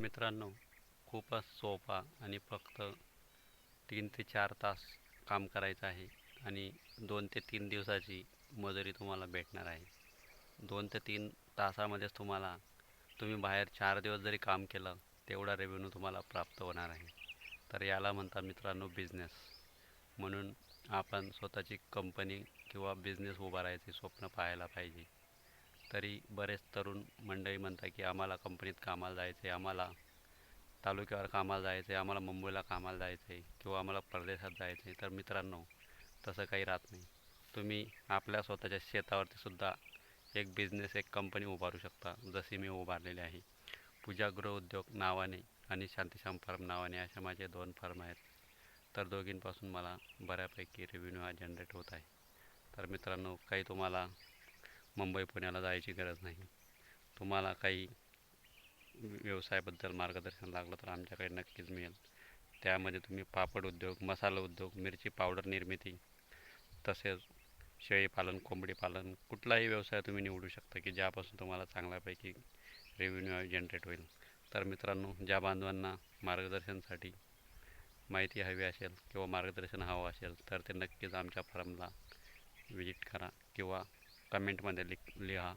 मित्रांनो खूपच सोपा आणि फक्त तीन ते चार तास काम करायचं आहे आणि दोन ते तीन दिवसाची मजुरी तुम्हाला भेटणार आहे. दोन ते तीन तासामध्येच तुम्हाला तुम्ही बाहेर चार दिवस जरी काम केलं तेवढा रेव्हेन्यू तुम्हाला प्राप्त होणार आहे. तर याला म्हणतात मित्रांनो बिझनेस म्हणून आपण स्वतःची कंपनी किंवा बिझनेस उभारायचे स्वप्न पाहायला पाहिजे. तरी बरेच तरुण मंडळी म्हणतात की आम्हाला कंपनीत कामाला जायचं आहे आम्हाला तालुक्यावर कामाला जायचं आहे आम्हाला मुंबईला कामाला जायचं आहे किंवा आम्हाला परदेशात जायचं आहे तर मित्रांनो तसं काही राहत नाही. तुम्ही आपल्या स्वतःच्या शेतावरतीसुद्धा एक बिझनेस एक कंपनी उभारू शकता जशी मी उभारलेली आहे. पूजा गृह उद्योग नावाने आणि शांतीश्याम फार्म नावाने अशा माझे दोन फार्म आहेत. तर दोघींपासून मला बऱ्यापैकी रेव्हेन्यू हा जनरेट होत आहे. तर मित्रांनो काही तुम्हाला मुंबई पुण्याला जायची गरज नाही. तुम्हाला काही व्यवसायाबद्दल मार्गदर्शन लागलं तर आमच्याकडे नक्कीच मिळेल. त्यामध्ये तुम्ही पापड उद्योग मसाला उद्योग मिरची पावडर निर्मिती तसेच शेळीपालन कोंबडीपालन कुठलाही व्यवसाय तुम्ही निवडू शकता की ज्यापासून तुम्हाला चांगल्यापैकी रेव्हेन्यू जनरेट होईल. तर मित्रांनो ज्या बांधवांना मार्गदर्शनसाठी माहिती हवी असेल किंवा मार्गदर्शन हवं असेल तर ते नक्कीच आमच्या फर्मला व्हिजिट करा किंवा कमेंटमध्ये लिख लिहा.